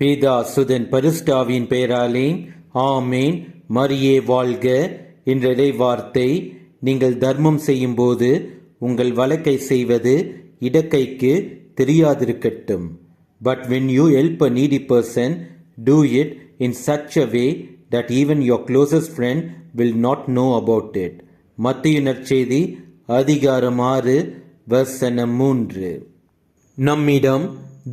பேதா சுதன் பரிஸ்டாவின் பெயராலே ஆமேன். மரியே வாழ்க. என்ற வார்த்தை நீங்கள் தர்மம் செய்யும்போது உங்கள் வழக்கை செய்வது இடக்கைக்கு தெரியாதிருக்கட்டும். But when you help a needy person do it in such a way that even your closest friend will not know about it மத்திய நற்செய்தி அதிகாரம் ஆறு வசனம் மூன்று. நம்மிடம்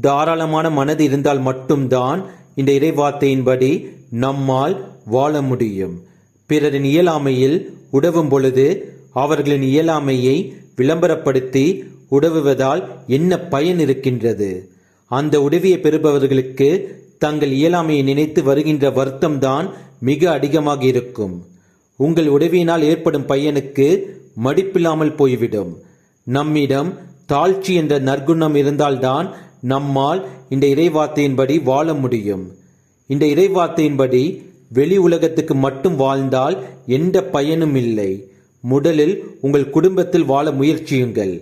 தாராளமான மனது இருந்தால் மட்டும்தான் இந்த இறைவார்த்தையின்படி நம்மால் வாழ முடியும். பிறரின் இயலாமையில் உடவும் பொழுது அவர்களின் இயலாமையை விளம்பரப்படுத்தி உதவுவதால் என்ன பயன் இருக்கின்றது? அந்த உதவியை பெறுபவர்களுக்கு தங்கள் இயலாமையை நினைத்து வருகின்ற வருத்தம்தான் மிக அதிகமாக இருக்கும். உங்கள் உதவியினால் ஏற்படும் பையனுக்கு மடிப்பில்லாமல் போய்விடும். நம்மிடம் தாழ்ச்சி என்ற நற்குணம் இருந்தால்தான் நம்மால் இந்த இறைவார்த்தையின்படி வாழ முடியும். இந்த இறைவார்த்தையின்படி வெளி உலகத்துக்கு மட்டும் வாழ்ந்தால் எந்த பயனும் இல்லை. முதலில் உங்கள் குடும்பத்தில் வாழ முயற்சியுங்கள்.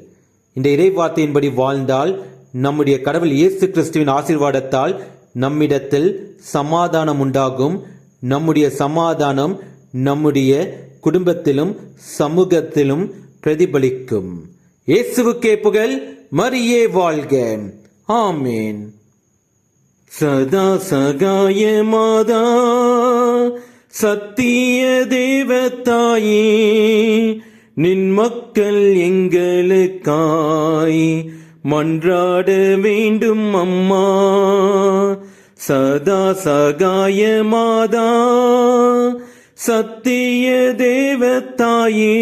இந்த இறைவார்த்தையின்படி வாழ்ந்தால் நம்முடைய கடவுள் இயேசு கிறிஸ்துவின் ஆசீர்வாதத்தால் நம்மிடத்தில் சமாதானம் உண்டாகும். நம்முடைய சமாதானம் நம்முடைய குடும்பத்திலும் சமூகத்திலும் பிரதிபலிக்கும். இயேசுவுக்கே புகழ் மரியே வாழ்க. ஆமேன். சதா சகாய மாதா சத்திய தேவத்தாயே நின் மக்கள் எங்களுக்காய் மன்றாட வேண்டும் அம்மா. சதா சகாய மாதா சத்திய தேவத்தாயே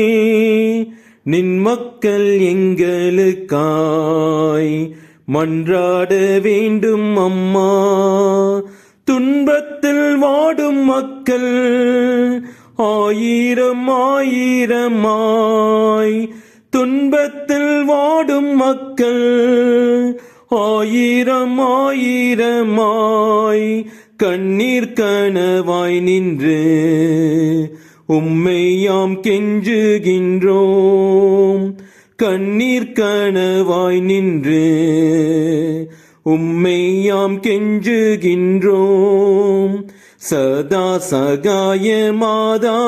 நின் மக்கள் எங்களுக்காய் மன்றாட வேண்டும் அம்மா. துன்பத்தில் வாடும் மக்கள் ஆயிரம் ஆயிரமாய். துன்பத்தில் வாடும் மக்கள் ஆயிரம் ஆயிரமாய். கண்ணீர் கனவாய் நின்று உம்மையாம் கெஞ்சுகின்றோம். கண்ணீர் கனவாய் நின்று உம்மையாம் கெஞ்சுகின்றோம். சதா சகாய மாதா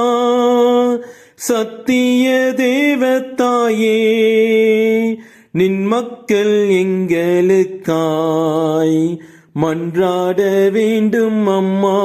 சத்திய தேவத்தாயே நின் மக்கள் எங்களுக்காய் மன்றாட வேண்டும் அம்மா.